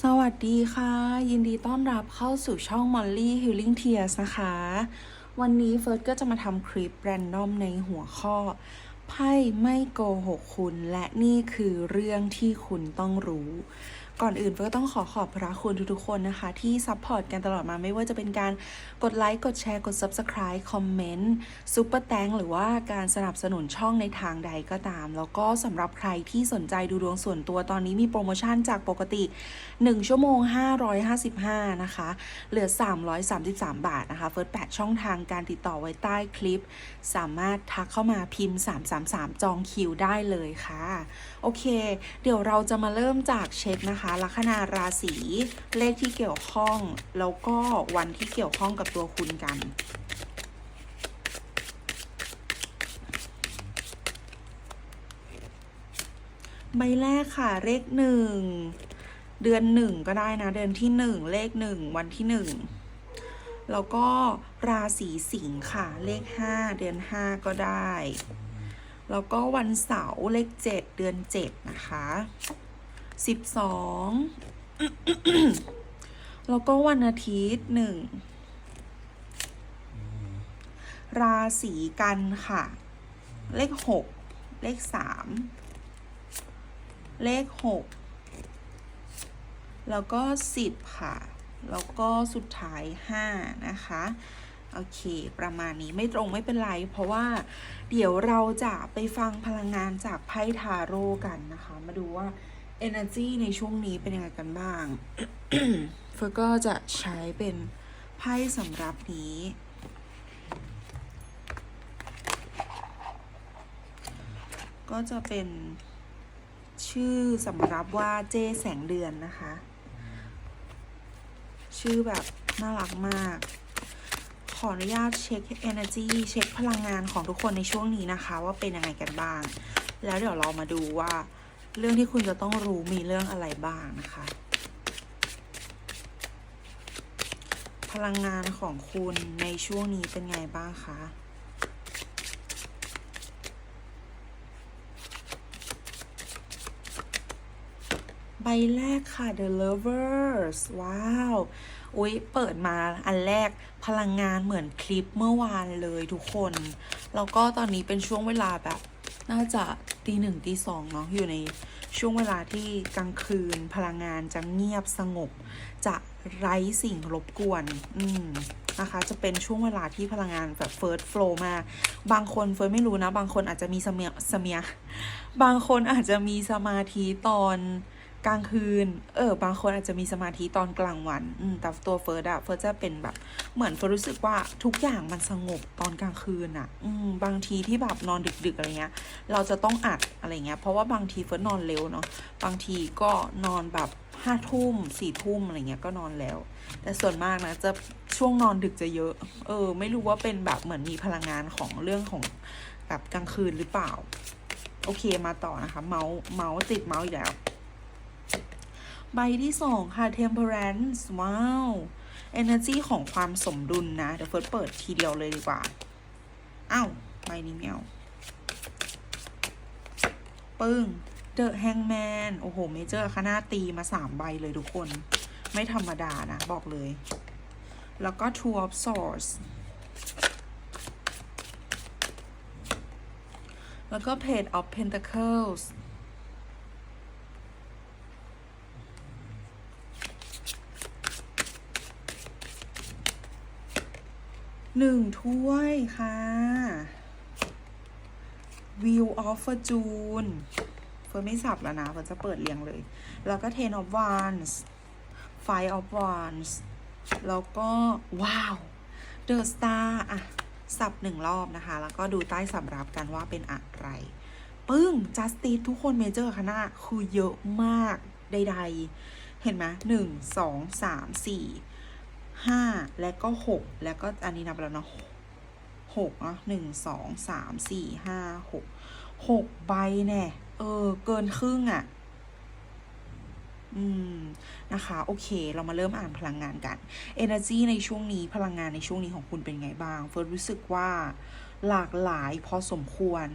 สวัสดีค่ะ ยินดีต้อนรับเข้าสู่ช่อง Molly Healing Tears นะคะ วันนี้เฟิร์สก็จะมาทำคลิปแรนดอมในหัวข้อ ไพ่ไม่โกหกคุณ และนี่คือเรื่องที่คุณต้องรู้ ก่อนอื่นเฟิร์สต้องขอขอบพระคุณทุกๆคนนะคะ ที่ซัพพอร์ตกันตลอดมาไม่ว่าจะเป็นการกดไลค์ กดแชร์ กด Subscribe คอมเมนต์ซุปเปอร์แตงหรือว่าการสนับสนุนช่องในทางใดก็ตาม แล้วก็สำหรับใครที่สนใจดูดวงส่วนตัวตอนนี้มีโปรโมชั่นจากปกติ 1 ชั่วโมง 555 นะคะ เหลือ 333 บาทนะคะ เฟิร์สแปะช่องทางการติดต่อไว้ใต้คลิป สามารถทักเข้ามาพิมพ์ 333 จองคิวได้เลยค่ะ โอเค เดี๋ยวเราจะมาเริ่มจากเช็คนะคะ ลัคนาราศีเลขที่เกี่ยวข้อง แล้วก็วันที่เกี่ยวข้องกับตัวคุณกันใบแรกค่ะเลขหนึ่งเดือนหนึ่งก็ได้นะ เดือนที่หนึ่งเลขหนึ่งวันที่หนึ่งแล้วก็ราศีสิงค์ค่ะ เลขห้าเดือนห้าก็ได้ แล้วก็วันเสาร์เลขเจ็ดเดือนเจ็ดนะคะสิบสองแล้วก็วันอาทิตย์หนึ่งราศีกันค่ะ เลขหกเลขสามเลขหกแล้วก็สิบค่ะ แล้วก็สุดท้ายห้านะคะ โอเค ประมาณนี้ไม่ตรงไม่เป็นไร เพราะว่าเดี๋ยวเราจะไปฟังพลังงานจากไพ่ทาโร่กันนะคะ มาดูว่า energy ในช่วงนี้เป็นยังไงกันบ้างเฟอร์ก็จะใช้เป็นไพ่สำหรับนี้ ก็จะเป็นชื่อสำหรับว่าเจแสงเดือนนะคะ ชื่อแบบน่ารักมาก ขออนุญาตเช็ค energy เช็คพลังงานของทุกคนในช่วงนี้นะคะ ว่าเป็นยังไงกันบ้าง แล้วเดี๋ยวเรามาดูว่า เรื่องที่คุณจะต้องรู้มีเรื่องอะไรบ้างนะคะ พลังงานของคุณในช่วงนี้เป็นไงบ้างคะใบแรกค่ะ The Lovers ว้าว อุ๊ยเปิดมาอันแรก พลังงานเหมือนคลิปเมื่อวานเลยทุกคน แล้วก็ตอนนี้เป็นช่วงเวลาแบบ น่าจะตีหนึ่งตีสองเนาะอยู่ในช่วงเวลาที่กลางคืนพลังงานจะเงียบสงบ จะไร้สิ่งรบกวน อืมนะคะจะเป็นช่วงเวลาที่พลังงานแบบเฟิร์สโฟลมา บางคนเฟิร์สไม่รู้นะ บางคนอาจจะมีเสมียเสมียบางคนอาจจะมีสมาธิตอน กลางคืน เออ บางคนอาจจะมีสมาธิตอนกลางวัน อืม แต่ตัวเฟิร์สอะเฟิร์สจะเป็นแบบ เหมือนเฟิร์สรู้สึกว่าทุกอย่างมันสงบตอนกลางคืนอะอืม บางทีที่แบบนอนดึกๆอะไรเงี้ย เราจะต้องอัดอะไรเงี้ย เพราะว่าบางทีเฟิร์สนอนเร็วเนาะ บางทีก็นอนแบบห้าทุ่มสี่ทุ่มอะไรเงี้ยก็นอนแล้ว แต่ส่วนมากนะจะช่วงนอนดึกจะเยอะ เออ ไม่รู้ว่าเป็นแบบเหมือนมีพลังงานของเรื่องของแบบกลางคืนหรือเปล่า โอเคมาต่อนะคะ เมาส์เมาส์ติดเมาส์อีกแล้ว ใบที่สองค่ะ temperance ว้าว energy ของความสมดุลนะ เดี๋ยวเฟิร์สเปิดทีเดียวเลยดีกว่า อ้าวใบนี้ไม่เอาปึ้ง the hangman โอ้โห เมเจอร์คณะตีมาสามใบเลยทุกคน ไม่ธรรมดานะ บอกเลย แล้วก็ two of swords แล้วก็ page of pentacles หนึ่งถ้วยค่ะ Wheel of Fortune เฟิร์นไม่สับแล้วนะเฟิร์นจะเปิดเรียงเลย แล้วก็ Ten of Wands Five of Wands แล้วก็ ว้าว The Star อะสับหนึ่งรอบนะคะ แล้วก็ดูใต้สำรับกันว่าเป็นอะไร ปึ้ง Justice ทุกคนเมเจอร์คณะคือเยอะมากใดๆ เห็นไหมหนึ่งสองสามสี่ ห้าและก็หกแล้วก็อันนี้นับแล้วเนาะหกอะหนึ่งสองสามสี่ห้าหกหกใบแน่เออ เกินครึ่งอะ่ะ อืม นะคะ โอเค เรามาเริ่มอ่านพลังงานกัน Energy ในช่วงนี้ พลังงานในช่วงนี้ของคุณเป็นไงบ้าง เฟิร์สรู้สึกว่าหลากหลายพอสมควร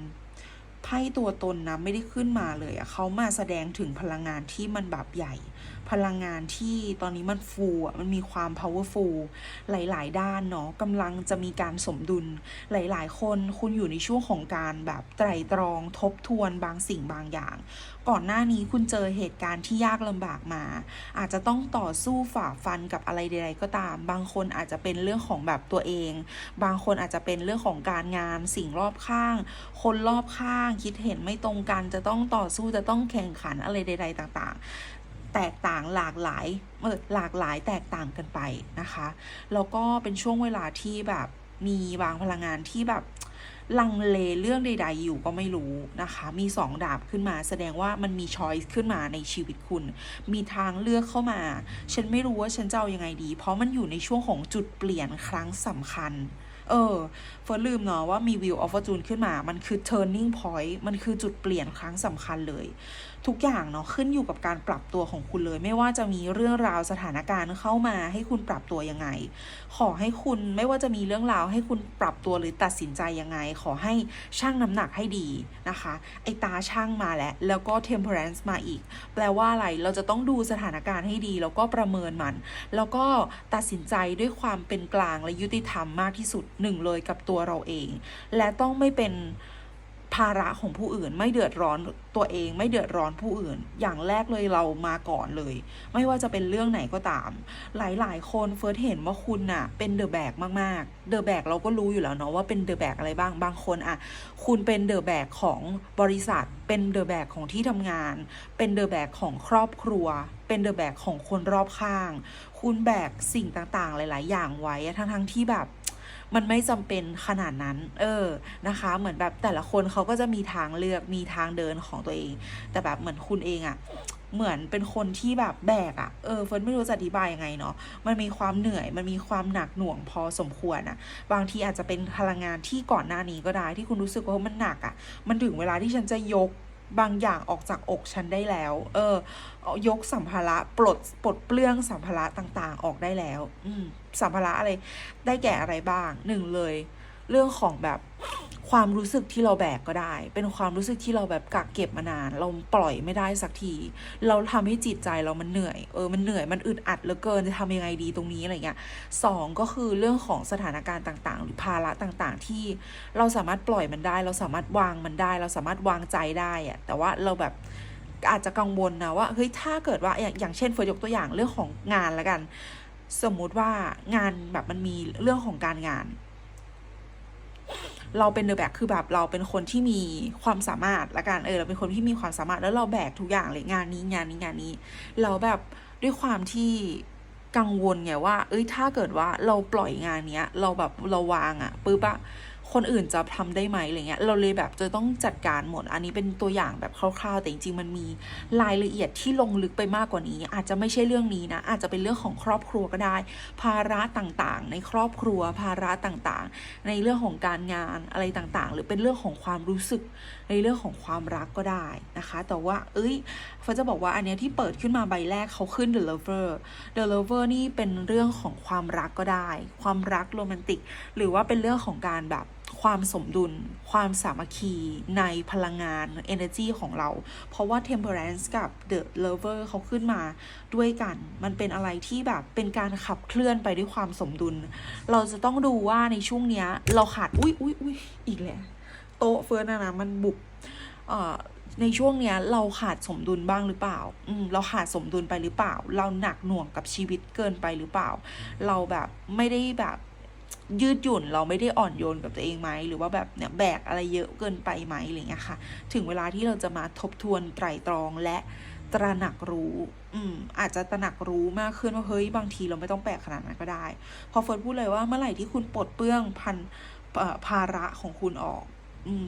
ไพ่ตัวตนนะไม่ได้ขึ้นมาเลยอะเขามาแสดงถึงพลังงานที่มันแบบใหญ่ พลังงานที่ตอนนี้มันฟูอะมันมีความ powerful หลาย ๆ ด้านเนาะกำลังจะมีการสมดุลหลาย ๆ คนคุณอยู่ในช่วงของการแบบไตรตรองทบทวนบางสิ่งบางอย่าง ก่อนหน้านี้คุณเจอเหตุการณ์ที่ยากลำบากมา อาจจะต้องต่อสู้ฝ่าฟันกับอะไรใดๆก็ตาม บางคนอาจจะเป็นเรื่องของแบบตัวเอง บางคนอาจจะเป็นเรื่องของการงานสิ่งรอบข้าง คนรอบข้างคิดเห็นไม่ตรงกันจะต้องต่อสู้จะต้องแข่งขันอะไรใด ๆ ต่างๆ แตกต่างหลากหลายเออหลากหลายแตกต่างกันไปนะคะแล้วก็เป็นช่วงเวลาที่แบบมีบางพลังงานที่แบบ ลังเลเรื่องใด ๆ อยู่ก็ไม่รู้นะคะ มีสองดาบขึ้นมา แสดงว่ามันมีช้อยส์ขึ้นมาในชีวิตคุณ มีทางเลือกเข้ามา ฉันไม่รู้ว่าฉันจะเอาอยังไงดี เพราะมันอยู่ในช่วงของจุดเปลี่ยนครั้งสำคัญ เออเฟิร์ลืมเนาะว่ามีวิวออฟฟอร์จูนขึ้นมา มันคือ turning point มันคือจุดเปลี่ยนครั้งสำคัญเลย ทุกอย่างเนาะขึ้นอยู่กับการปรับตัวของคุณเลย ไม่ว่าจะมีเรื่องราวสถานการณ์เข้ามาให้คุณปรับตัวยังไง ขอให้คุณไม่ว่าจะมีเรื่องราวให้คุณปรับตัวหรือตัดสินใจยังไง ขอให้ชั่งน้ำหนักให้ดีนะคะ ไอตาช่างมาแล้วแล้วก็ temperance มาอีก แปลว่าอะไรเราจะต้องดูสถานการณ์ให้ดี แล้วก็ประเมินมัน แล้วก็ตัดสินใจด้วยความเป็นกลางและยุติธรรมมากที่สุดหนึ่งเลยกับตัวเราเอง และต้องไม่เป็น ภาระของผู้อื่น ไม่เดือดร้อนตัวเอง ไม่เดือดร้อนผู้อื่น อย่างแรกเลยเรามาก่อนเลย ไม่ว่าจะเป็นเรื่องไหนก็ตาม หลายๆ คนเฟิร์สเห็นว่าคุณน่ะ เป็นเดอะแบกมากๆเดอะแบกเราก็รู้อยู่แล้วเนาะว่าเป็นเดอะแบกอะไรบ้างบางคนอะคุณเป็นเดอะแบกของบริษัท เป็นเดอะแบกของที่ทำงาน เป็นเดอะแบกของครอบครัว เป็นเดอะแบกของคนรอบข้าง คุณแบกสิ่งต่างๆ หลาย ๆ อย่างไว้ทั้งๆที่แบบ มันไม่จำเป็นขนาดนั้น เออนะคะ เหมือนแบบแต่ละคนเขาก็จะมีทางเลือกมีทางเดินของตัวเอง แต่แบบเหมือนคุณเองอะเหมือนเป็นคนที่แบบแบกอะเออเฟิร์นไม่รู้จะอธิบายยังไงเนาะ มันมีความเหนื่อย มันมีความหนักหน่วงพอสมควรอะบางทีอาจจะเป็นพลังงานที่ก่อนหน้านี้ก็ได้ที่คุณรู้สึกว่ามันหนักอะมันถึงเวลาที่ฉันจะยกบางอย่างออกจากอกฉันได้แล้ว เออ ยกสัมภาระปลดปลดเปลื้องสัมภาระต่างๆ ออกได้แล้ว อืม สัมภาระอะไรได้แก่อะไรบ้างหนึ่งเลย เรื่องของแบบความรู้สึกที่เราแบกก็ได้ เป็นความรู้สึกที่เราแบบกักเก็บมานาน เราปล่อยไม่ได้สักที เราทำให้จิตใจเรามันเหนื่อย เออ มันเหนื่อย มันอึดอัดเหลือเกิน จะทำยังไงดีตรงนี้อะไรเงี้ยสองก็คือเรื่องของสถานการณ์ต่างๆ หรือภาระต่างๆ ที่เราสามารถปล่อยมันได้ เราสามารถวางมันได้ เราสามารถวางใจได้อะแต่ว่าเราแบบอาจจะกังวลนะว่า เฮ้ย ถ้าเกิดว่า อย่างเช่นเฟิร์นยกตัวอย่างเรื่องของงานล้วกัน สมมุติว่างานแบบมันมีเรื่องของการงาน เราเป็นเดอะแบกคือแบบเราเป็นคนที่มีความสามารถละกันเออเราเป็นคนที่มีความสามารถแล้วเราแบกทุกอย่างเลยงานนี้งานนี้งานนี้ เราแบบด้วยความที่กังวลไงว่า เอ้ยถ้าเกิดว่าเราปล่อยงานเนี้ย เราแบบเราวางอะปุ๊บอะ คนอื่นจะทำได้ไหมอะไรเงี้ยเราเลยแบบจะต้องจัดการหมด อันนี้เป็นตัวอย่างแบบคร่าวๆ แต่จริงๆมันมีรายละเอียดที่ลงลึกไปมากกว่านี้ อาจจะไม่ใช่เรื่องนี้นะ อาจจะเป็นเรื่องของครอบครัวก็ได้ ภาระต่างๆ ในครอบครัว ภาระต่างๆ ในเรื่องของการงานอะไรต่างๆ หรือเป็นเรื่องของความรู้สึก ในเรื่องของความรักก็ได้นะคะ แต่ว่าเอ้ยเฟาจะบอกว่าอันเนี้ยที่เปิดขึ้นมาใบแรกเขาขึ้น The Lover The Lover นี่เป็นเรื่องของความรักก็ได้ ความรักโรแมนติก หรือว่าเป็นเรื่องของการแบบความสมดุล ความสามัคคีในพลังงาน energy ของเรา เพราะว่า temperance กับ the lover เขาขึ้นมาด้วยกัน มันเป็นอะไรที่แบบเป็นการขับเคลื่อนไปด้วยความสมดุล เราจะต้องดูว่าในช่วงเนี้ย เราขาด อุ้ยอุ้ยอุ้ยอีกแล้ว โต๊ะเฟิร์นนะนะมันบุกในช่วงเนี้ยเราขาดสมดุลบ้างหรือเปล่า อืมเราขาดสมดุลไปหรือเปล่า เราหนักหน่วงกับชีวิตเกินไปหรือเปล่า เราแบบไม่ได้แบบยืดหยุ่นเราไม่ได้อ่อนโยนกับตัวเองไหมหรือว่าแบบเนี่ยแบกอะไรเยอะเกินไปไหมอะไรเงี้ยค่ะ ถึงเวลาที่เราจะมาทบทวนไตรตรองและตระหนักรู้ อืม อาจจะตระหนักรู้มากขึ้นว่าเฮ้ยบางทีเราไม่ต้องแบกขนาดนั้นก็ได้ พอเฟิร์นพูดเลยว่าเมื่อไหร่ที่คุณปลดเปลื้องพันภาระของคุณออก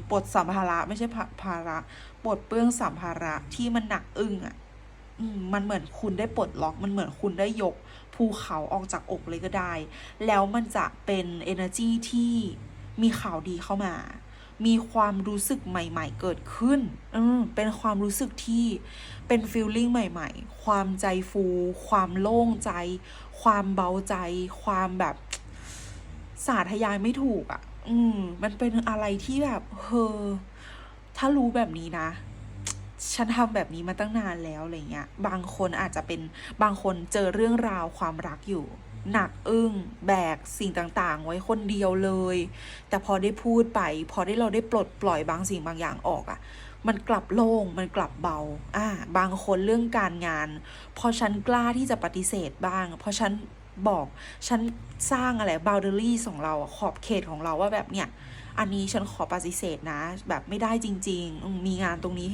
ปลดสัมภาระไม่ใช่ภาระปลดเปลื้องสัมภาระที่มันหนักอึ้งอะ่ะมันเหมือนคุณได้ปลดล็อก มันเหมือนคุณได้ยกภูเขาออกจากอกเลยก็ได้ แล้วมันจะเป็น energy ที่มีข่าวดีเข้ามา มีความรู้สึกใหม่ ๆ เกิดขึ้นเออเป็นความรู้สึกที่เป็น feeling ใหม่ ๆ ความใจฟู ความโล่งใจ ความเบาใจ ความแบบสาธยายไม่ถูกอะ่ะ อืม มันเป็นอะไรที่แบบเฮอถ้ารู้แบบนี้นะ ฉันทำแบบนี้มาตั้งนานแล้วอะไรเงี้ย บางคนอาจจะเป็นบางคนเจอเรื่องราวความรักอยู่ หนักอึ้ง แบกสิ่งต่างๆ ไว้คนเดียวเลย แต่พอได้พูดไป พอได้เราได้ปลดปล่อยบางสิ่งบางอย่างออกอะ่ะมันกลับโล่ง มันกลับเบา อ่า บางคนเรื่องการงาน พอฉันกล้าที่จะปฏิเสธบ้าง พอฉัน บอกฉันสร้างอะไร boundaries ของเราขอบเขตของเราว่าแบบเนี้ยอันนี้ฉันขอปฏิเสธนะ แบบไม่ได้จริง ๆ มีงานตรงนี้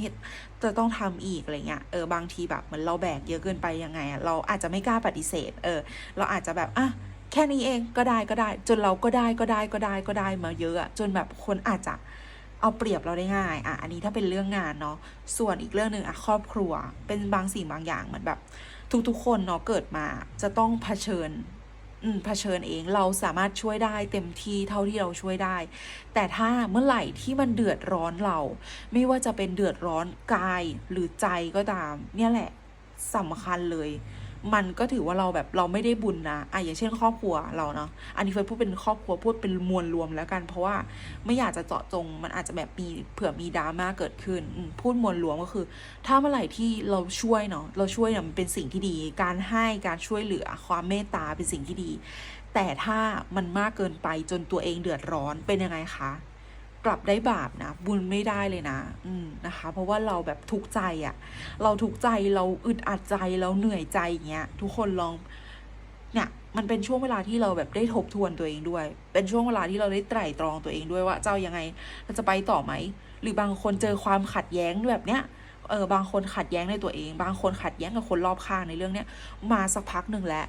จะต้องทำอีกอะไรเงี้ยเออบางทีแบบเหมือนเราแบกเยอะเกินไปยังไงเราอาจจะไม่กล้าปฏิเสธ เออ เราอาจจะแบบอะแค่นี้เองก็ได้ก็ได้ จนเราก็ได้ก็ได้ก็ได้ก็ได้มาเยอะอะจนแบบคนอาจจะเอาเปรียบเราได้ง่าย อะ อันนี้ถ้าเป็นเรื่องงานเนาะ ส่วนอีกเรื่องหนึ่งอะครอบครัว เป็นบางสิ่งบางอย่างเหมือนแบบ ทุกๆ คนเนาะเกิดมาจะต้องเผชิญอืมเผชิญเองเราสามารถช่วยได้เต็มที่เท่าที่เราช่วยได้ แต่ถ้าเมื่อไหร่ที่มันเดือดร้อนเรา ไม่ว่าจะเป็นเดือดร้อนกายหรือใจก็ตาม เนี่ยแหละสำคัญเลย มันก็ถือว่าเราแบบเราไม่ได้บุญนะอะอย่างเช่น ครอบครัวเราเนาะอันนี้เฟิร์นพูดเป็นครอบครัวพูดเป็นมวลรวมแล้วกัน เพราะว่าไม่อยากจะเจาะจง มันอาจจะแบบมีเผื่อมีดราม่าเกิดขึ้นพูดมวลรวมก็คือ ถ้าเมื่อไหร่ที่เราช่วยเนาะเราช่วยเนี่ยมันเป็นสิ่งที่ดี การให้การช่วยเหลือความเมตตาเป็นสิ่งที่ดี แต่ถ้ามันมากเกินไปจนตัวเองเดือดร้อนเป็นยังไงคะ กลับได้บาปนะ บุญไม่ได้เลยนะ อืมนะคะ เพราะว่าเราแบบทุกข์ใจอะ่ะ เราทุกข์ใจเราอึดอัดใจเราเหนื่อยใจอย่างเงี้ยทุกคนลอง เนี่ย มันเป็นช่วงเวลาที่เราแบบได้ทบทวนตัวเองด้วย เป็นช่วงเวลาที่เราได้ไตร่ตรองตัวเองด้วยว่าเจ้ายังไงเราจะไปต่อไหมหรือบางคนเจอความขัดแย้งแบบเนี้ยเออบางคนขัดแย้งในตัวเอง บางคนขัดแย้งกับคนรอบข้างในเรื่องเนี้ยมาสักพักหนึ่งแล้ว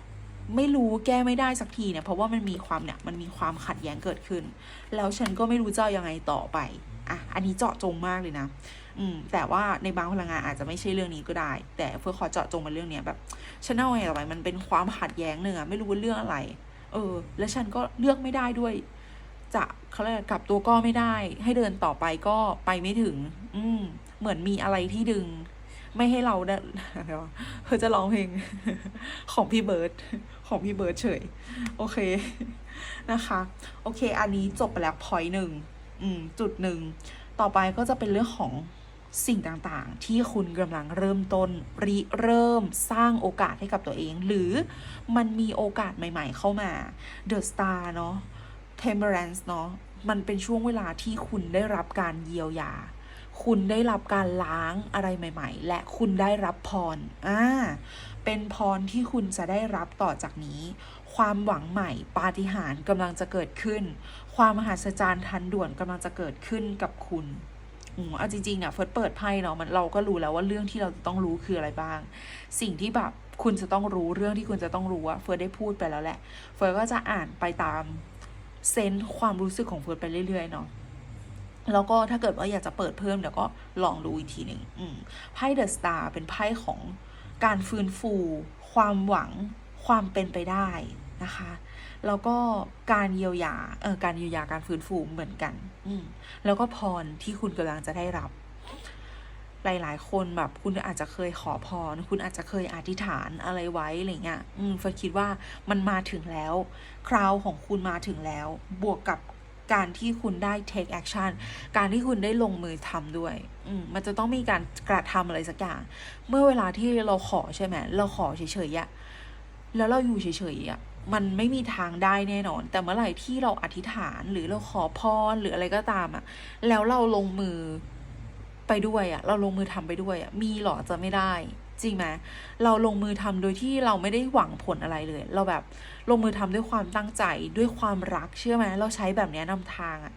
ไม่รู้แก้ไม่ได้สักทีเนี่ยเพราะว่ามันมีความเนี่ยมันมีความขัดแย้งเกิดขึ้น แล้วฉันก็ไม่รู้จะยังไงต่อไปอะอันนี้เจาะจงมากเลยนะ อืม แต่ว่าในบางพลังงานอาจจะไม่ใช่เรื่องนี้ก็ได้ แต่เพื่อขอเจาะจงมาเรื่องเนี้ยแบบฉันเอาไงต่อไปมันเป็นความขัดแย้งหนึ่งอะไม่รู้ว่าเรื่องอะไร เออ แล้วฉันก็เลือกไม่ได้ด้วย จะเขาเรียกกลับตัวก็ไม่ได้ ให้เดินต่อไปก็ไปไม่ถึง อืม เหมือนมีอะไรที่ดึง ไม่ให้เราได้ อะไรวะเธอจะร้องเพลงของพี่เบิร์ดของพี่เบิร์ดเฉย โอเคนะคะ โอเค อันนี้จบไปแล้วพอยหนึ่งอืมจุดหนึ่ง ต่อไปก็จะเป็นเรื่องของสิ่งต่างๆ ที่คุณกำลังเริ่มต้นริเริ่มสร้างโอกาสให้กับตัวเอง หรือมันมีโอกาสใหม่ๆเข้ามา The Star เนาะ Temperance เนาะมันเป็นช่วงเวลาที่คุณได้รับการเยียวยา คุณได้รับการล้างอะไรใหม่ ๆ และคุณได้รับพรอ่าเป็นพรที่คุณจะได้รับต่อจากนี้ ความหวังใหม่ ปาฏิหาริย์กำลังจะเกิดขึ้น ความมหัศจรรย์ทันด่วนกำลังจะเกิดขึ้นกับคุณอืมเอาจริงๆเนี่ยเฟิร์สเปิดไพ่เนาะมันเราก็รู้แล้วว่าเรื่องที่เราจะต้องรู้คืออะไรบ้าง สิ่งที่แบบคุณจะต้องรู้เรื่องที่คุณจะต้องรู้อะเฟิร์สได้พูดไปแล้วแหละ เฟิร์สก็จะอ่านไปตามเซนส์ความรู้สึกของเฟิร์สไปเรื่อยๆเนาะ แล้วก็ถ้าเกิดว่าอยากจะเปิดเพิ่มเดี๋ยวก็ลองดูอีกทีหนึ่งไพ่เดอะสตาร์เป็นไพ่ของการฟื้นฟู ความหวังความเป็นไปได้นะคะแล้วก็การเยียวยาเออการเยียวยาการฟื้นฟูเหมือนกันอืมแล้วก็พรที่คุณกำลังจะได้รับ หลาย ๆ คนแบบคุณอาจจะเคยขอพร คุณอาจจะเคยอธิษฐานอะไรไว้อะไรเงี้ยอืมเฟิร์สคิดว่ามันมาถึงแล้ว คราวของคุณมาถึงแล้ว บวกกับ การที่คุณได้ take action การที่คุณได้ลงมือทำด้วยมมันจะต้องมีการกระทำอะไรสักอย่าง เมื่อเวลาที่เราขอใช่ไหมเราขอเฉยๆอะแล้วเราอยู่เฉยๆอะมันไม่มีทางได้แน่นอน แต่เมื่อไหร่ที่เราอธิษฐานหรือเราขอพรหรืออะไรก็ตามอะแล้วเราลงมือไปด้วยอะเราลงมือทำไปด้วยอะมีหรอจะไม่ได้ จริงไหมเราลงมือทำโดยที่เราไม่ได้หวังผลอะไรเลย เราแบบลงมือทำด้วยความตั้งใจด้วยความรักเชื่อไหมเราใช้แบบนี้ยนำทางอะ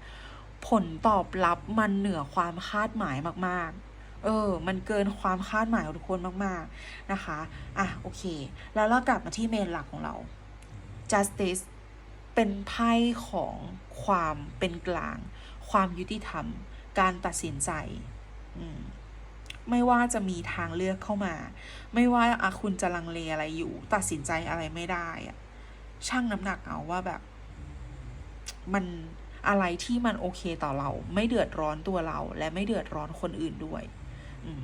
ผลตอบรับมันเหนือความคาดหมายมากๆเออ มันเกินความคาดหมายของทุกคนมาก ๆ นะคะ อะ โอเค แล้วเรากลับมาที่เมนหลักของเรา justice เป็นไพ่ของความเป็นกลาง ความยุติธรรม การตัดสินใจ อืม ไม่ว่าจะมีทางเลือกเข้ามา ไม่ว่าอะคุณจะลังเลอะไรอยู่ ตัดสินใจอะไรไม่ได้อะช่างน้ำหนักเอาว่าแบบ มันอะไรที่มันโอเคต่อเรา ไม่เดือดร้อนตัวเรา และไม่เดือดร้อนคนอื่นด้วย อืม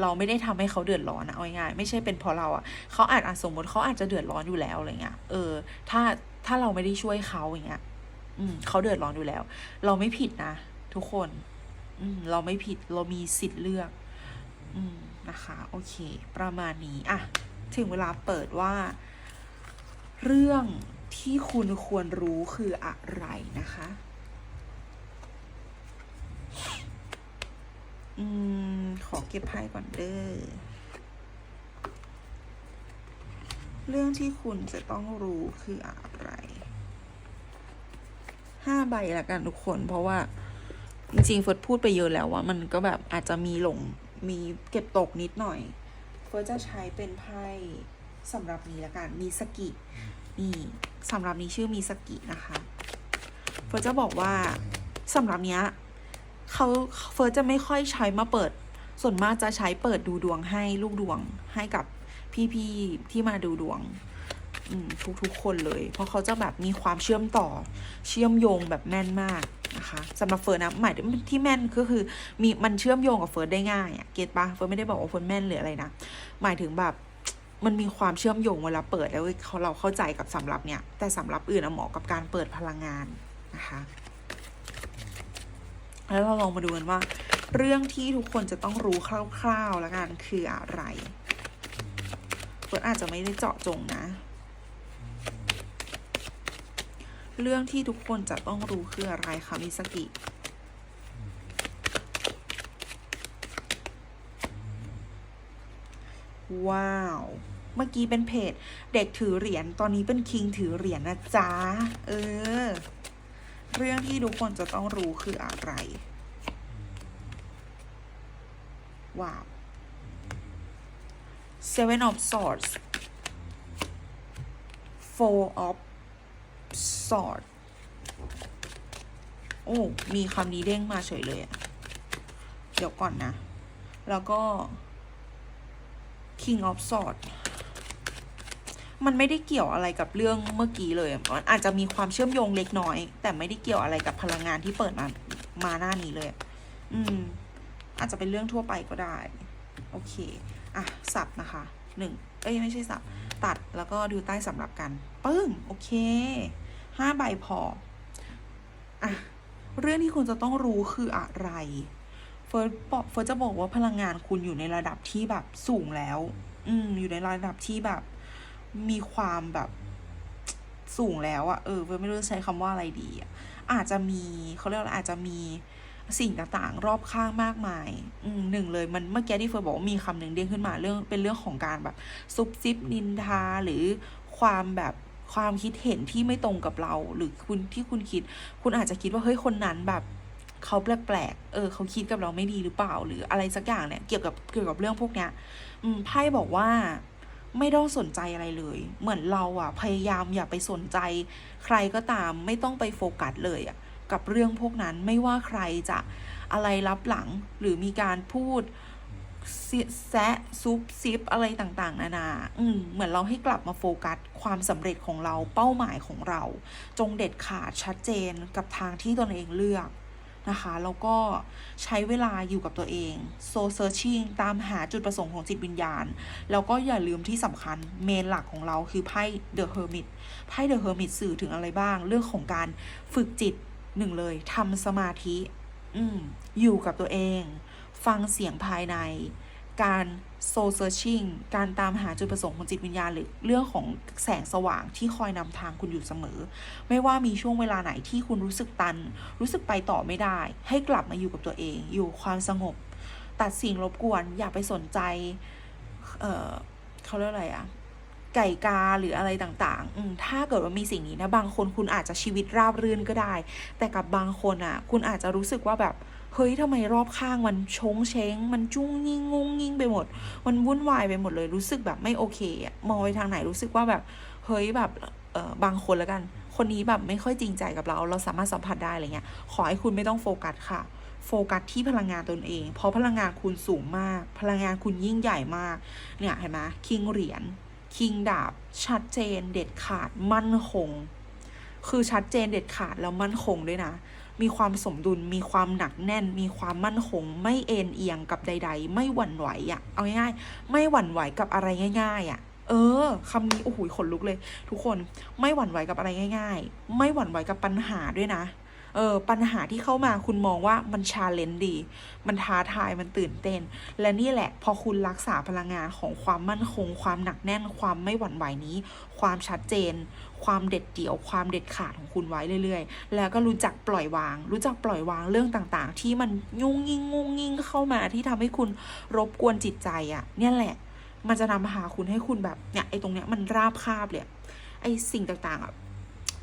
เราไม่ได้ทำให้เขาเดือดร้อนนะเอาง่ายๆไม่ใช่เป็นเพราะเราอะเขาอาจอาจสมมติเขาอาจจะเดือดร้อนอยู่แล้วอะไรเงี้ยเออ ถ้าถ้าเราไม่ได้ช่วยเขาอย่างเงี้ย อืมเขาเดือดร้อนอยู่แล้ว เราไม่ผิดนะทุกคน อืมเราไม่ผิดเรามีสิทธิ์เลือก นะคะ โอเค ประมาณนี้อะถึงเวลาเปิดว่า เรื่องที่คุณควรรู้คืออะไรนะคะ อืม ขอเก็บไพ่ก่อนเด้อเรื่องที่คุณจะต้องรู้คืออะไร ห้าใบละกันทุกคน เพราะว่า จริงๆเฟิร์สพูดไปเยอะแล้วว่ามันก็แบบอาจจะมีหลง มีเก็บตกนิดหน่อย เฟิร์สจะใช้เป็นไพ่สำหรับนี้ละกัน มีสกิ นี่สำหรับนี้ชื่อมีสกินะคะ เฟิร์สจะบอกว่าสำหรับเนี้ยเขาเฟิร์สจะไม่ค่อยใช้มาเปิด ส่วนมากจะใช้เปิดดูดวงให้ลูกดวงให้กับพี่ๆที่มาดูดวงทุกๆคนเลย เพราะเขาจะแบบมีความเชื่อมต่อเชื่อมโยงแบบแม่นมาก นะคะสำหรับเฟิร์นนะหมายถึงที่แม่นก็คือมีมันเชื่อมโยงกับเฟิร์นได้ง่ายอะเก็ตปะเฟิร์นไม่ได้บอกว่าเฟิร์นแม่นหรืออะไรนะหมายถึงแบบมันมีความเชื่อมโยงเวลาเปิดแล้วเขาเราเข้าใจกับสำหรับเนี่ย แต่สำหรับอื่นอะเหมาะกับการเปิดพลังงานนะคะแล้วเราลองมาดูกันว่า เรื่องที่ทุกคนจะต้องรู้คร่าวๆแล้วกันคืออะไรเฟิร์นอาจจะไม่ได้เจาะจงนะ เรื่องที่ทุกคนจะต้องรู้คืออะไรคะมิสกิ ว้าว เมื่อกี้เป็นเพจ เด็กถือเหรียญ ตอนนี้เป็นคิงถือเหรียญนะจ๊ะ เออ เรื่องที่ทุกคนจะต้องรู้คืออะไร ว้าว Seven of Swords Four of Sword โอ้ มีคำนี้เด้งมาเฉยเลยอะเดี๋ยวก่อนนะ แล้วก็ King of Sword มันไม่ได้เกี่ยวอะไรกับเรื่องเมื่อกี้เลย มันอาจจะมีความเชื่อมโยงเล็กน้อย แต่ไม่ได้เกี่ยวอะไรกับพลังงานที่เปิดมา มาหน้านี้เลยอะอืม อาจจะเป็นเรื่องทั่วไปก็ได้ โอเค อะ สับนะคะ หนึ่ง เอ้ย ไม่ใช่สับ ตัดแล้วก็ดูใต้สำหรับกัน ปึ้ง โอเค ห้าใบพออะเรื่องที่คุณจะต้องรู้คืออะไร เฟิร์สบอกเฟิร์สจะบอกว่าพลังงานคุณอยู่ในระดับที่แบบสูงแล้ว อืม อยู่ในระดับที่แบบ มีความแบบสูงแล้วอะเออเฟิร์สไม่รู้จะใช้คำว่าอะไรดีอะอาจจะมีเขาเรียกว่าอาจจะมีสิ่งต่างๆ รอบข้างมากมาย อืมหนึ่งเลยมันเมื่อกี้ที่เฟิร์นบอกว่ามีคำหนึ่งเด้งขึ้นมาเรื่องเป็นเรื่องของการแบบซุบซิบนินทาหรือความแบบ ความคิดเห็นที่ไม่ตรงกับเรา หรือคุณที่คุณคิด คุณอาจจะคิดว่าเฮ้ยคนนั้นแบบเขาแปลกๆ เออ เขาคิดกับเราไม่ดีหรือเปล่า หรืออะไรสักอย่างเนี่ย เกี่ยวกับเกี่ยวกับเรื่องพวกเนี้ยอืมไพ่บอกว่าไม่ต้องสนใจอะไรเลย เหมือนเราอะพยายามอย่าไปสนใจ ใครก็ตามไม่ต้องไปโฟกัสเลยอะกับเรื่องพวกนั้นไม่ว่าใครจะอะไรรับหลังหรือมีการพูด แซะซุบซิบอะไรต่างๆ นานา อืมเหมือนเราให้กลับมาโฟกัสความสำเร็จของเราเป้าหมายของเรา จงเด็ดขาดชัดเจนกับทางที่ตนเองเลือกนะคะแล้วก็ใช้เวลาอยู่กับตัวเอง soul searching ตามหาจุดประสงค์ของจิตวิญญาณ แล้วก็อย่าลืมที่สำคัญเมนหลักของเราคือไพ่ The Hermit ไพ่ The Hermit สื่อถึงอะไรบ้าง เรื่องของการฝึกจิตหนึ่งเลยทำสมาธิ อืมอยู่กับตัวเอง ฟังเสียงภายใน การ soul searching การตามหาจุดประสงค์ของจิตวิญญาณหรือเรื่องของแสงสว่างที่คอยนำทางคุณอยู่เสมอ ไม่ว่ามีช่วงเวลาไหนที่คุณรู้สึกตัน รู้สึกไปต่อไม่ได้ ให้กลับมาอยู่กับตัวเอง อยู่ความสงบ ตัดสิ่งรบกวน อย่าไปสนใจ เออเขาเรียกอะไรอะไก่กาหรืออะไรต่างๆ อืถ้าเกิดว่ามีสิ่งนี้นะ บางคนคุณอาจจะชีวิตราบรื่นก็ได้ แต่กับบางคนอะ คุณอาจจะรู้สึกว่าแบบ เฮ้ยทำไมรอบข้างมันชงเช้งมันจุ้งยิ่งงุ้งยิ่งไปหมด มันวุ่นวายไปหมดเลยรู้สึกแบบไม่โอเคอะมองไปทางไหนรู้สึกว่าแบบเฮ้ยแบบเออบางคนแล้วกัน คนนี้แบบไม่ค่อยจริงใจกับเรา เราสามารถสัมผัสได้อะไรเงี้ย ขอให้คุณไม่ต้องโฟกัสค่ะ โฟกัสที่พลังงานตนเอง เพราะพลังงานคุณสูงมาก พลังงานคุณยิ่งใหญ่มาก เนี่ยเห็นไหมคิงเหรียญ คิงดาบ ชัดเจน เด็ดขาด มั่นคง คือชัดเจนเด็ดขาดแล้วมั่นคงด้วยนะ มีความสมดุล มีความหนักแน่น มีความมั่นคง ไม่เอ็นเอียงกับใด ๆ ไม่หวั่นไหวอะ่ะ เอาง่ายๆ ไม่หวั่นไหวกับอะไรง่าย ๆอะ เออคำนี้โอ้โหขนลุกเลย ทุกคนไม่หวั่นไหวกับอะไรง่าย ๆ ไม่หวั่นไหวกับปัญหาด้วยนะเออปัญหาที่เข้ามาคุณมองว่ามันชาเลนจ์ดี มันท้าทายมันตื่นเต้น และนี่แหละ พอคุณรักษาพลังงานของความมั่นคง ความหนักแน่น ความไม่หวั่นไหวนี้ ความชัดเจน ความเด็ดเดี่ยวความเด็ดขาดของคุณไว้เรื่อยๆ แล้วก็รู้จักปล่อยวาง รู้จักปล่อยวางเรื่องต่างๆ ที่มันยุ่งยิ่งงุ่งยิ่งเข้ามาที่ทำให้คุณรบกวนจิตใจอะ่ะ เนี่ยแหละ มันจะนำมาหาคุณให้คุณแบบเนี่ยไอ้ตรงเนี้ยมันราบคาบเลยไอ้สิ่งต่างๆอะ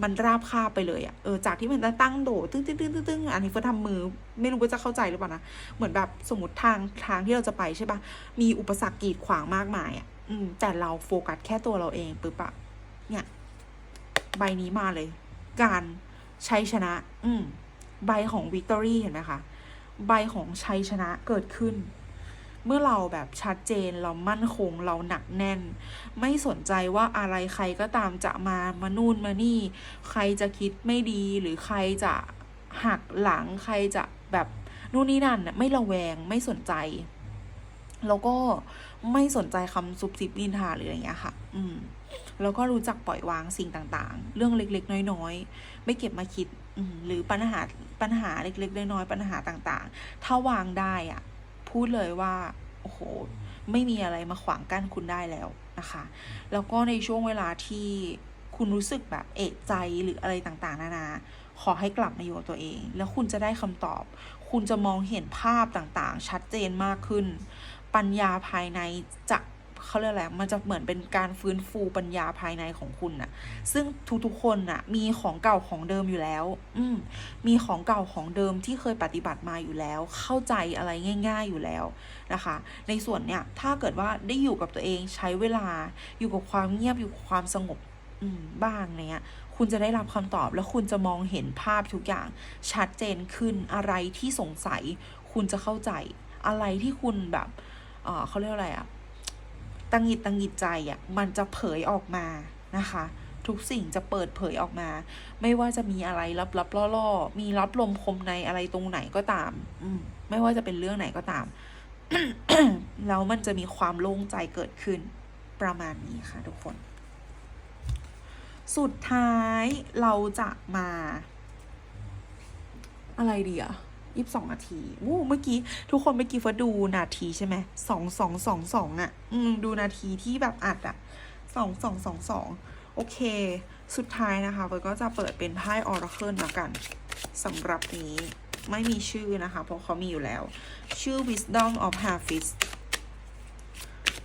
มันราบคาบไปเลยอะ่ะ เออ จากที่มันจะตั้งโดดตึ้งตึ้งตึ้งตึ้งตึ้งอันนี้เฟิร์สทำมือ ไม่รู้ว่าจะเข้าใจหรือเปล่านะ เหมือนแบบสมมติทางทางที่เราจะไปใช่ปะมีอุปสรรคกีดขวางมากมายอะ่ะ อืม แต่เราโฟกัสแค่ตัวเราเองปึ๊บอะเนี่ย ใบนี้มาเลย การชัยชนะ อืมใบของวิกตอรี่เห็นไหมคะใบของชัยชนะเกิดขึ้น เมื่อเราแบบชัดเจนเรามั่นคงเราหนักแน่น ไม่สนใจว่าอะไรใครก็ตามจะมามานู่นมานี่ ใครจะคิดไม่ดีหรือใครจะหักหลังใครจะแบบนู่นนี่นั่นไม่ระแวงไม่สนใจ แล้วก็ไม่สนใจคำซุบซิบนินทาหรืออะไรเงี้ยค่ะ อืม แล้วก็รู้จักปล่อยวางสิ่งต่างๆ เรื่องเล็กๆ น้อยๆ ไม่เก็บมาคิด อืหรือปัญหาปัญหาเล็กๆ น้อยๆ ปัญหาต่างๆ ถ้าวางได้อะพูดเลยว่า โอ้โห ไม่มีอะไรมาขวางกั้นคุณได้แล้วนะคะ แล้วก็ในช่วงเวลาที่คุณรู้สึกแบบเอะใจหรืออะไรต่างๆ นานา ขอให้กลับมาอยู่กับตัวเอง แล้วคุณจะได้คำตอบ คุณจะมองเห็นภาพต่างๆ ชัดเจนมากขึ้น ปัญญาภายในจะเขาเรียกอะไรมันจะเหมือนเป็นการฟื้นฟูปัญญาภายในของคุณน่ะ ซึ่งทุกๆคนน่ะ มีของเก่าของเดิมอยู่แล้ว อืมมีของเก่าของเดิมที่เคยปฏิบัติมาอยู่แล้ว เข้าใจอะไรง่าย ๆอยู่แล้วนะคะ ในส่วนเนี้ย ถ้าเกิดว่าได้อยู่กับตัวเองใช้เวลา อยู่กับความเงียบอยู่กับความสงบอืมบ้างเนี้ย คุณจะได้รับคำตอบแล้วคุณจะมองเห็นภาพทุกอย่างชัดเจนขึ้นอะไรที่สงสัย คุณจะเข้าใจอะไรที่คุณแบบ เออเขาเรียกอะไรอะตังหิดตังหิดใจอะมันจะเผยออกมานะคะ ทุกสิ่งจะเปิดเผยออกมา ไม่ว่าจะมีอะไรลับลับล่อล่อมีรับลมคมในอะไรตรงไหนก็ตาม อืมไม่ว่าจะเป็นเรื่องไหนก็ตาม แล้วมันจะมีความโล่งใจเกิดขึ้นประมาณนี้ค่ะทุกคน สุดท้ายเราจะมา อะไรดีอะ ยี่สิบสองนาทีวู้เมื่อกี้ทุกคนเมื่อกี้เฟิร์สดูนาทีใช่ไหมสองสองสองสองอะ อืมดูนาทีที่แบบอัดอะสองสองสองสองโอเค สุดท้ายนะคะเฟิร์สก็จะเปิดเป็นไพ่ออร์เคิลละกันสำหรับนี้ไม่มีชื่อนะคะ เพราะเขามีอยู่แล้ว ชื่อ Wisdom of Harvest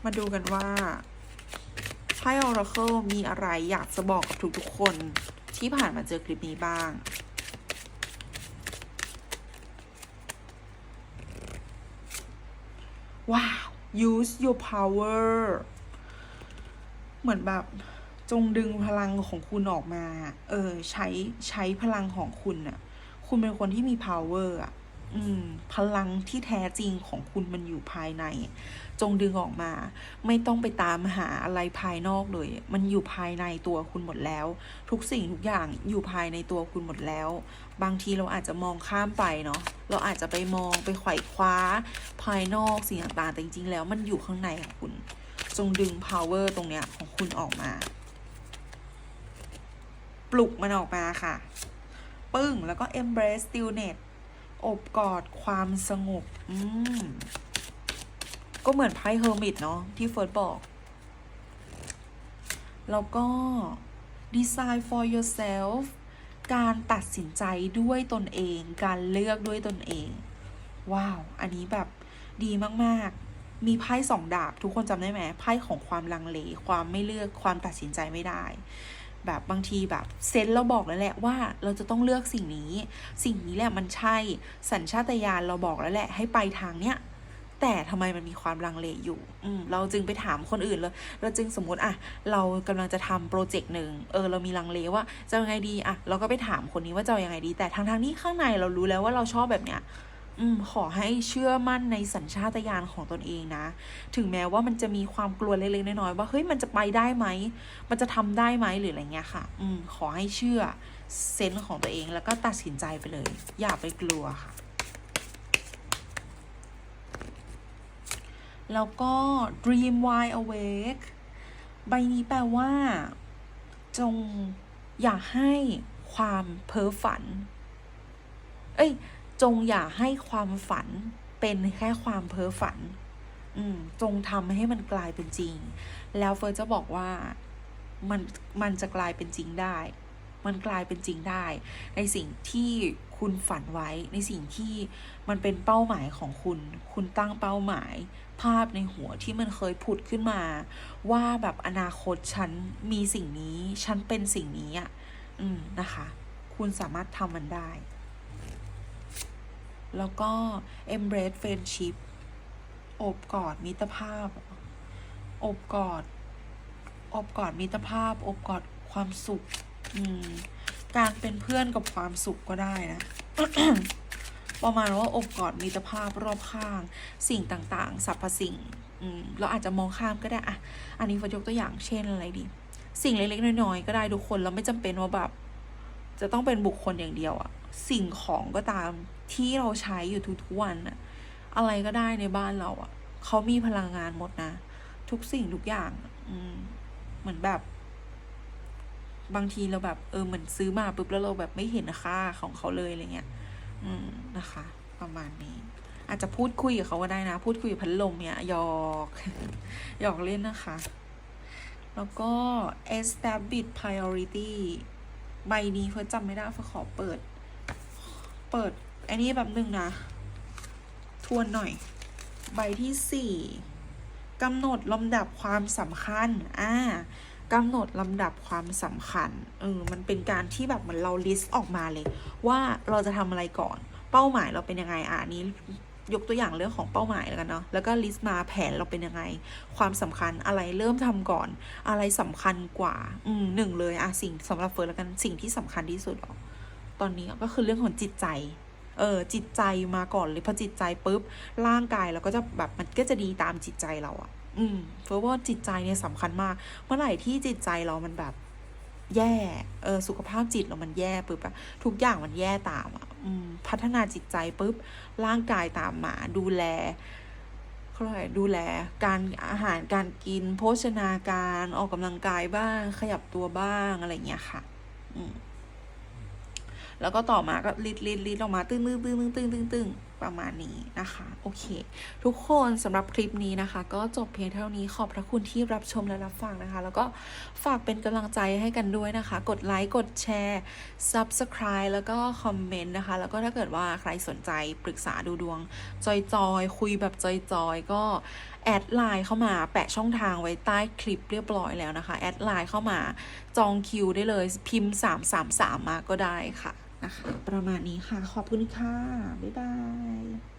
มาดูกันว่าไพ่ Oracle มีอะไรอยากจะบอกกับทุกๆคนที่ผ่านมาเจอคลิปนี้บ้าง ว้าว use your power เหมือนแบบจงดึงพลังของคุณออกมา เออ ใช้ใช้พลังของคุณน่ะคุณเป็นคนที่มี power อะ พลังที่แท้จริงของคุณมันอยู่ภายใน จงดึงออกมา ไม่ต้องไปตามหาอะไรภายนอกเลย มันอยู่ภายในตัวคุณหมดแล้ว ทุกสิ่งทุกอย่างอยู่ภายในตัวคุณหมดแล้ว บางทีเราอาจจะมองข้ามไปเนาะเราอาจจะไปมองไปไขว่คว้า ภายนอกสิ่งต่างๆแต่จริงๆแล้วมันอยู่ข้างในของคุณ จงดึง power ตรงเนี้ยของคุณออกมา ปลุกมันออกมาค่ะ ปึ้งแล้วก็ embrace stillness อบกอดความสงบ อืม ก็เหมือนไพ่เฮอร์มิตเนาะที่เฟิร์สบอก แล้วก็ design for yourself การตัดสินใจด้วยตนเอง การเลือกด้วยตนเอง ว้าว อันนี้แบบดีมากๆ มีไพ่สองดาบ ทุกคนจำได้ไหมไพ่ของความลังเล ความไม่เลือกความตัดสินใจไม่ได้ แบบบางทีแบบเซนเราบอกแล้วแหละว่าเราจะต้องเลือกสิ่งนี้ สิ่งนี้แหละมันใช่สัญชาตญาณเราบอกแล้วแหละให้ไปทางเนี้ยแต่ทำไมมันมีความลังเลอยู่ อืเราจึงไปถามคนอื่นเลยเราจึงสมมติอะเรากำลังจะทำโปรเจกต์หนึ่งเออ เรามีลังเลว่าจะยังไงดีอะเราก็ไปถามคนนี้ว่าจะยังไงดี แต่ทางทางนี้ข้างในเรารู้แล้วว่าเราชอบแบบเนี้ย อืมขอให้เชื่อมั่นในสัญชาตญาณของตนเองนะ ถึงแม้ว่ามันจะมีความกลัวเล็กๆน้อยๆว่าเฮ้ยมันจะไปได้ไหม มันจะทำได้ไหมหรืออะไรเงี้ยค่ะ อืมขอให้เชื่อเซนส์ของตัวเองแล้วก็ตัดสินใจไปเลย อย่าไปกลัวค่ะ แล้วก็ dream wide awake ใบนี้แปลว่า จงอย่าให้ความเพ้อฝัน เอ้ย จงอย่าให้ความฝันเป็นแค่ความเพ้อฝัน อืมจงทำให้มันกลายเป็นจริง แล้วเฟิร์นจะบอกว่ามันมันจะกลายเป็นจริงได้ มันกลายเป็นจริงได้ ในสิ่งที่คุณฝันไว้ ในสิ่งที่มันเป็นเป้าหมายของคุณ คุณตั้งเป้าหมาย ภาพในหัวที่มันเคยผุดขึ้นมา ว่าแบบอนาคตฉันมีสิ่งนี้ ฉันเป็นสิ่งนี้อะ อืมนะคะ คุณสามารถทำมันได้ แล้วก็ embrace friendship อบกอดมิตรภาพ อบกอด อบกอดมิตรภาพ อบกอดความสุข อืม การเป็นเพื่อนกับความสุขก็ได้นะ ประมาณว่าอบกอดมิตรภาพรอบข้าง สิ่งต่างๆสรรพสิ่ง อืม เราอาจจะมองข้ามก็ได้อะอันนี้ฟยกตัวอย่างเช่นอะไรดี สิ่งเล็กๆน้อยๆก็ได้ทุกคนเราไม่จำเป็นว่าแบบจะต้องเป็นบุคคลอย่างเดียวอะสิ่งของก็ตาม ที่เราใช้อยู่ทุกๆวันอะอะไรก็ได้ในบ้านเราอะเขามีพลังงานหมดนะ ทุกสิ่งทุกอย่าง อืม เหมือนแบบ บางทีเราแบบ เออเหมือนซื้อมาปุ๊บแล้วเราแบบไม่เห็นค่าของเขาเลยอะไรเงี้ย อืมนะคะ ประมาณนี้ อาจจะพูดคุยกับเขาก็ได้นะ พูดคุยกับพัดลมเนี่ยหยอกหยอกเล่นนะคะ แล้วก็ establish priority ใบนี้เฟิร์สจำไม่ได้เฟิร์สขอเปิด เปิด อันนี้แบบหนึ่งนะ ทวนหน่อย ใบที่สี่กำหนดลำดับความสำคัญ อ่ากำหนดลำดับความสำคัญ เออ มันเป็นการที่แบบเหมือนเราลิสต์ออกมาเลย ว่าเราจะทำอะไรก่อน เป้าหมายเราเป็นยังไง อะอันนี้ยกตัวอย่างเรื่องของเป้าหมายแล้วกันเนาะ แล้วก็ลิสต์มาแผนเราเป็นยังไง ความสำคัญอะไรเริ่มทำก่อน อะไรสำคัญกว่า อืมหนึ่งเลยอะสิ่งสำหรับเฟิร์นแล้วกันสิ่งที่สำคัญที่สุดอตอนนี้ก็คือเรื่องของจิตใจ เออจิตใจมาก่อนเลยพอจิตใจปุ๊บร่างกายเราก็จะแบบมันก็จะดีตามจิตใจเราอะอืมเฟิร์นว่าจิตใจเนี่ยสำคัญมาก เมื่อไหร่ที่จิตใจเรามันแบบแย่เออสุขภาพจิตเรามันแย่ปุ๊บอะทุกอย่างมันแย่ตามอะอืมพัฒนาจิตใจปุ๊บร่างกายตามมาดูแลเขาเรียกดูแลการอาหารการกิน โภชนาการออกกำลังกายบ้าง ขยับตัวบ้างอะไรเงี้ยค่ะ อืม แล้วก็ต่อมาก็ลิดลิดลิดออกมาตึ้งตึ้งตึ้งตึ้งตึ้งตึ้งตึ้งประมาณนี้นะคะ โอเค ทุกคนสำหรับคลิปนี้นะคะ ก็จบเพียงเท่านี้ขอบพระคุณที่รับชมและรับฟังนะคะ แล้วก็ฝากเป็นกำลังใจให้กันด้วยนะคะ กดไลค์กดแชร์ subscribe แล้วก็คอมเมนต์นะคะ แล้วก็ถ้าเกิดว่าใครสนใจปรึกษาดูดวง จอยๆ คุยแบบจอยๆ ก็แอดไลน์เข้ามาแปะช่องทางไว้ใต้คลิปเรียบร้อยแล้วนะคะ แอดไลน์เข้ามาจองคิวได้เลยพิมพ์ 333 มาก็ได้ค่ะ นะคะ ประมาณนี้ค่ะ ขอบคุณค่ะ บ๊ายบาย